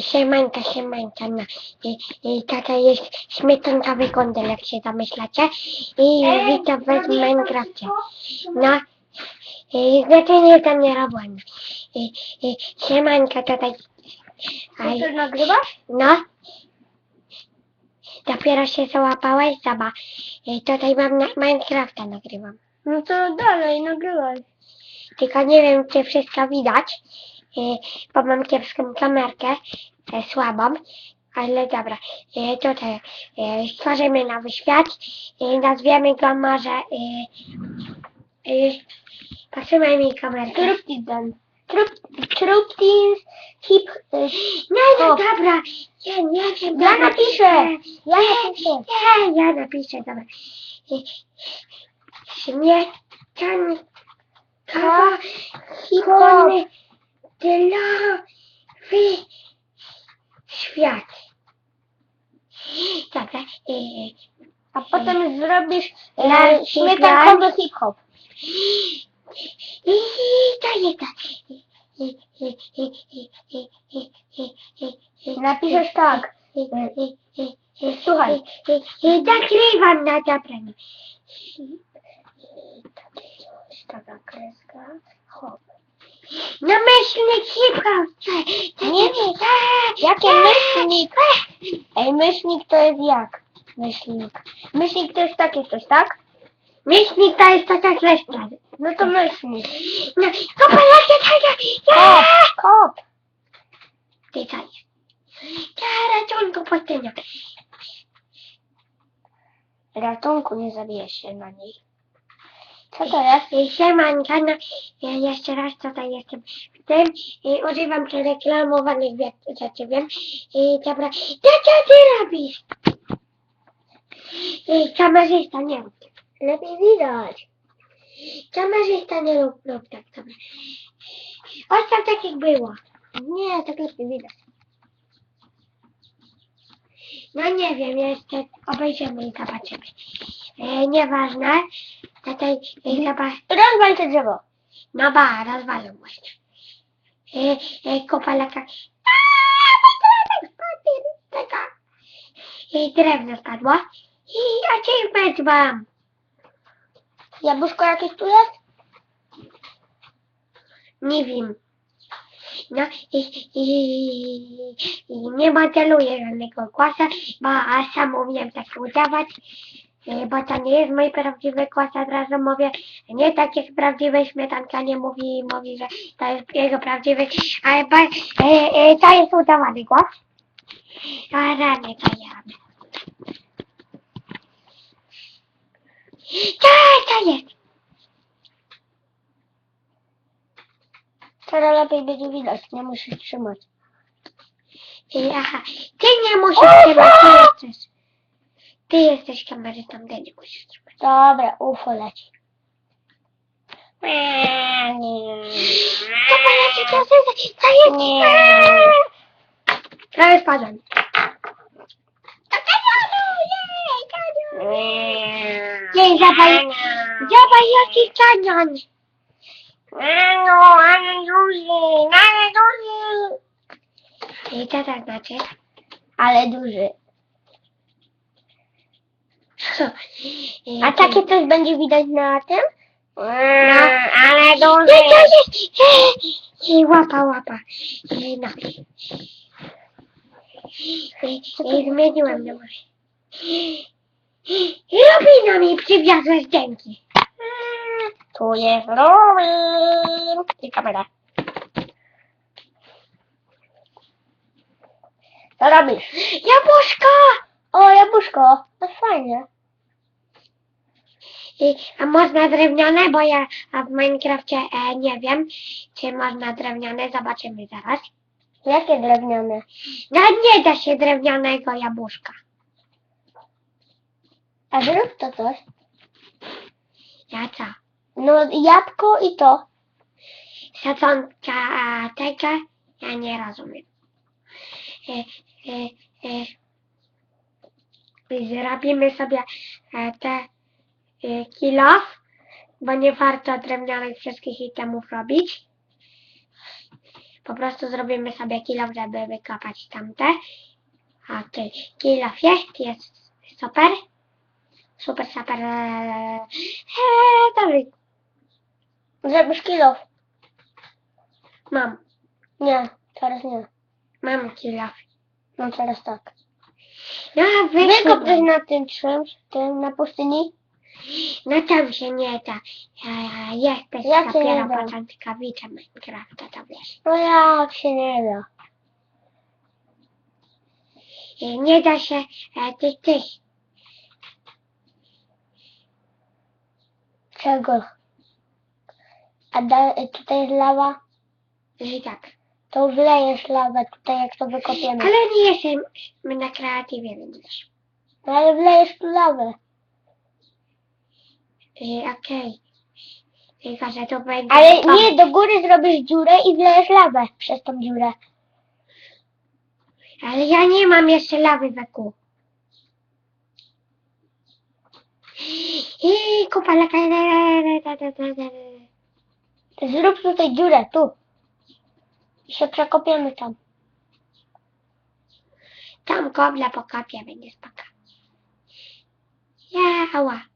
Siemanka, siemanka, no. I, i taka jest śmietankowy kądel, jak się zamyślacie. I witam was w Minecrafcie. No, i znaczenie to nie robiłem. I, i siemanka tutaj. Aj, Ty nagrywasz? no. Dopiero się załapałeś, zaba. I tutaj mam na Minecrafta nagrywam. No to dalej, nagrywaj. Tylko nie wiem, czy wszystko widać, e, bo mam kiepską kamerkę, e, słabą, ale dobra. E, Tutaj e, stworzymy nowy świat nazwiemy go może... Potrzymaj mi kamerkę. Truptidan. Trup, Truptins hip... No, hop. dobra, ja. Ja napiszę, ja napiszę. Nie, ja napiszę, dobra. E, ka hipony dlawy świat. Tak, tak. E, a potem zrobisz e, na śmietankowy hip-hop. I ta jedna. Napiszesz tak. Słuchaj. Zagrywam na zabranie. Taka kreska. Hop. No myślnik hip-hop. Nie, nie. Jakie myślnik? Ej, myślnik to jest jak? Myślnik. Myślnik to jest takie coś, tak? Myślnik to jest taka kleszcza. No to myślnik. No, kopa, jakie takie... Co jest? Ja ratunku pustynia. Ratunku nie zabijesz się na niej. Co to jest? I Siemanka, no, ja jeszcze raz tutaj jestem w tym i używam przereklamowanych rzeczy, wiem. I dobra, to co ty robisz? I kamerzysta, nie rób tak. Lepiej widać. Kamerzysta, nie rób, rób tak, dobra. Ostatnio tak jak było. Nie, tak lepiej widać. No nie wiem, jeszcze obejrzymy i zobaczymy. E, nieważne. Tutaj e, zobacz. Rozwal to drzewo. No ba, rozwalą właśnie. E, e, kupa laka. Taka. I drewno spadło. I achievement mam. Jabłuszko jakieś tu jest? Nie wiem. No i, i, i nie modeluję żadnego głasa, bo a sam umiem tak udawać, e, bo to nie jest mój prawdziwy głos, od razu mówię, nie tak jak prawdziwy śmietanka nie mówi, mówi, że to jest jego prawdziwy, ale bo, e, e, to jest udawany głos. A rany to ja. Co to jest? Teraz lepiej będzie widać, nie musisz trzymać. I, aha, ty nie musisz trzymać, ty jesteś. Ty jesteś kamerytą, Deni musisz zrobić. Dobra, UFO leci. To poleci teraz, Nie. Prawie spadłem. No Dzień zabaj. Zabaj jaki kanion. I co no, tak znaczy? Ale duży. No, i, A takie coś będzie widać na tym? No, ale Nie, to jest. I łapa, łapa. I no. I, i zmieniłem numer. I Robina mi przywiozła. Tu jest Robin. I kamera. Co robisz? Jabłuszko! O, jabłuszko. To fajnie. I, a można drewniane, bo ja w Minecrafcie e, nie wiem, czy można drewniane, zobaczymy zaraz. Jakie drewniane? No nie da się drewnianego jabłuszka. A zrób to coś. Ja co? No, jabłko i to. Sadzonka a, tego ja nie rozumiem. E, e, e, zrobimy sobie e, te e, kilo, bo nie warto drewnianych wszystkich itemów robić. Po prostu zrobimy sobie kilof, żeby wykopać tamte. A ty, kilof jest, jest super. Super, super. Eee, dobry, Zrobisz kilof? mam, Nie, teraz nie. mam kilof. No teraz tak. No, Wykop coś wykop. na tym czymś, tym na pustyni. No tam się nie da. Eee, jesteś Jak się nie da? początkowiczem Minecrafta, to wiesz. No jak się nie da. I nie da się, e, ty, ty, Czego? A da, tutaj jest lawa? że tak. To wlejesz lawę tutaj, jak to wykopiemy. Ale nie jestem na kreatywie, więc wiesz. No ale wlejesz tu lawę. E, Okej. Tylko, że to będzie... Ale o, nie, do góry zrobisz dziurę i wlejesz lawę przez tą dziurę. Ale ja nie mam jeszcze lawy wokół. I kupa laka... Zrób tutaj dziurę, tu. I się przekopiemy tam. Tam kobla pokopię, będzie spoko. Ja, ała.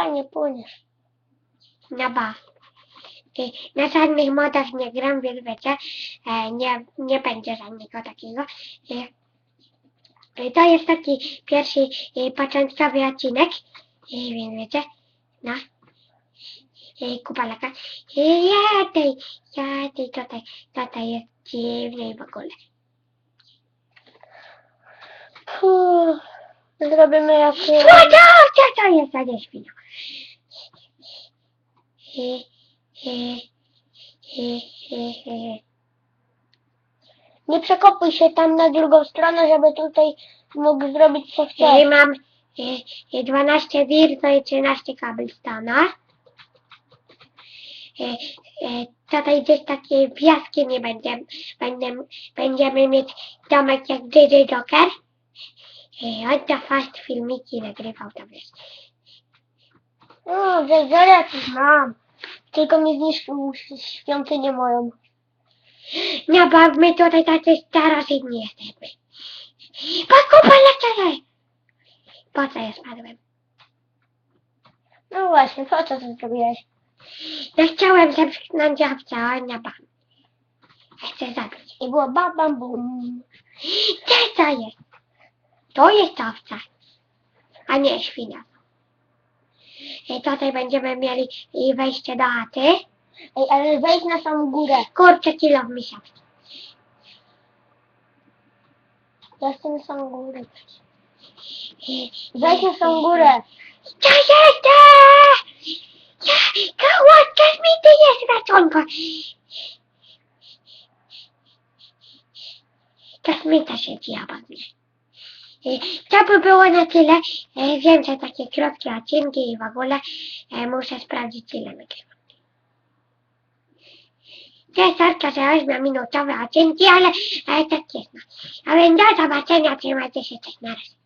Fajnie płyniesz. No ba. Na żadnych modach nie gram, więc wiecie, e, nie, nie będzie żadnego takiego. I to jest taki pierwszy i początkowy odcinek. I więc wiecie, no. I kupa laka. I ja tej, ja tej, tutaj, tutaj jest dziwnie w ogóle. Puh. Zrobimy jak... Co to? Jest za? Nie przekopuj się tam na drugą stronę, żeby tutaj mógł zrobić co I chce. mam i, i 12 dirta i 13 cobblestona. I, i tutaj gdzieś takie piaski nie będziemy, będziemy, będziemy mieć domek jak JJ Joker. I on to fast filmiki nagrywał, wiesz. No, Zezora też mam. Tylko mi zniszczył świątynię moją. No bo my tutaj tacy starożytni jesteśmy. Pokupa lecę! Po co ja spadłem? No właśnie, po co to zrobiłeś? No chciałem zepchnąć owca, a on na bam. Ja chcę zabić. I było bam bam bum. Gdzie to jest? To jest owca, a nie świnia. Tutaj będziemy mieli wejście do chaty. Ej, ale wejdź na samą górę. Kurczę, kilo misia. Ja chcę na samą górę. Wejdź na samą górę. Co jest? Ja, kołotka mi ty jest ratunku. To smita siedzi obok mnie. I To by było na tyle. E, Wiem, że takie krótkie odcinki i w ogóle e, muszę sprawdzić ile nagrywam. To jest sorka, że 8-minutowe odcinki, ale e, tak jest. No. A więc do zobaczenia, trzymajcie się, cześć, na razie.